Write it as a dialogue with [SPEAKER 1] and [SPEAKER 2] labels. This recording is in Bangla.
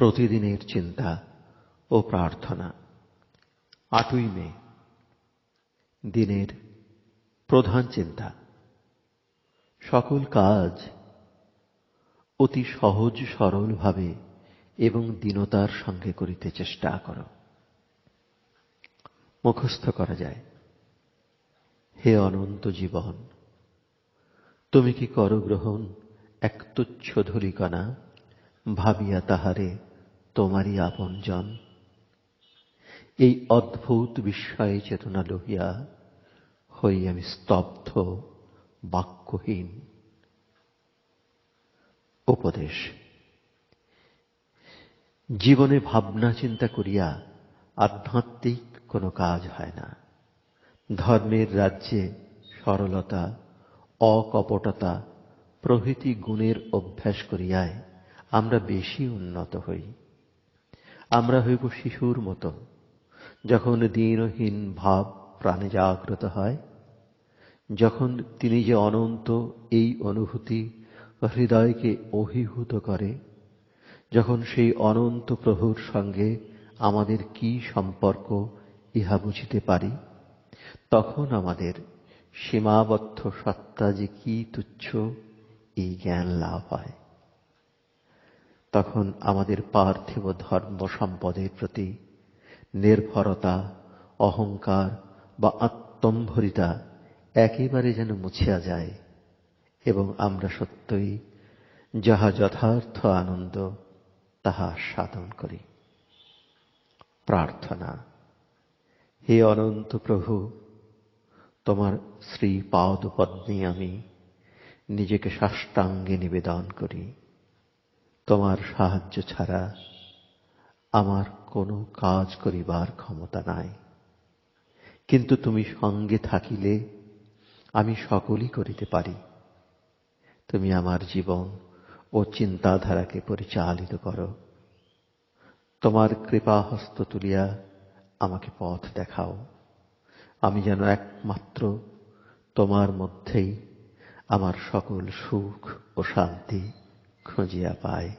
[SPEAKER 1] প্রতিদিনের চিন্তা ও প্রার্থনা। আটই মে, দিনের প্রধান চিন্তা। সকল কাজ অতি সহজ সরলভাবে এবং দীনতার সঙ্গে করিতে চেষ্টা কর। মুখস্থ করা যায়। হে অনন্ত জীবন, তুমি কি কর গ্রহণ এক তুচ্ছ ধরিকণা ভাবিয়া তাহারে তোমারই আপনজন। এই অদ্ভুত বিস্ময়ে চেতনা লহিয়া হই আমি স্তব্ধ, বাক্যহীন। উপদেশ। জীবনে ভাবনা চিন্তা করিয়া আধ্যাত্মিক কোনো কাজ হয় না। ধর্মের রাজ্যে সরলতা, অকপটতা প্রভৃতি গুণের অভ্যাস করিয়ায় আমরা বেশি উন্নত হই। আমরা হইব শিশুর মতো। যখন দীনহীন ভাব প্রাণে জাগ্রত হয়, যখন তিনি যে অনন্ত এই অনুভূতি হৃদয়কে অভিভূত করে, যখন সেই অনন্ত প্রভুর সঙ্গে আমাদের কি সম্পর্ক ইহা বুঝিতে পারি, তখন আমাদের সীমাবদ্ধ সত্তা যে কি তুচ্ছ, এই জ্ঞান লাভ হয়। তখন আমাদের পার্থিব ধর্ম সম্পদের প্রতি নির্ভরতা, অহংকার বা আত্মম্ভরিতা একেবারে যেন মুছিয়া যায় এবং আমরা সত্যই যাহা যথার্থ আনন্দ, তাহা সাধন করি। প্রার্থনা, হে অনন্ত প্রভু, তোমার শ্রী পাদপদ্মে আমি নিজেকে সাষ্টাঙ্গে নিবেদন করি। তোমার সাহায্য ছাড়া আমার কোনো কাজ করিবার ক্ষমতা নাই। কিন্তু তুমি সঙ্গে থাকিলে আমি সকলই করিতে পারি। তুমি আমার জীবন ও চিন্তাধারাকে পরিচালিত করো। তোমার কৃপা হস্ত তুলিয়া আমাকে পথ দেখাও। আমি যেন একমাত্র তোমার মধ্যেই আমার সকল সুখ ও শান্তি 可解不开。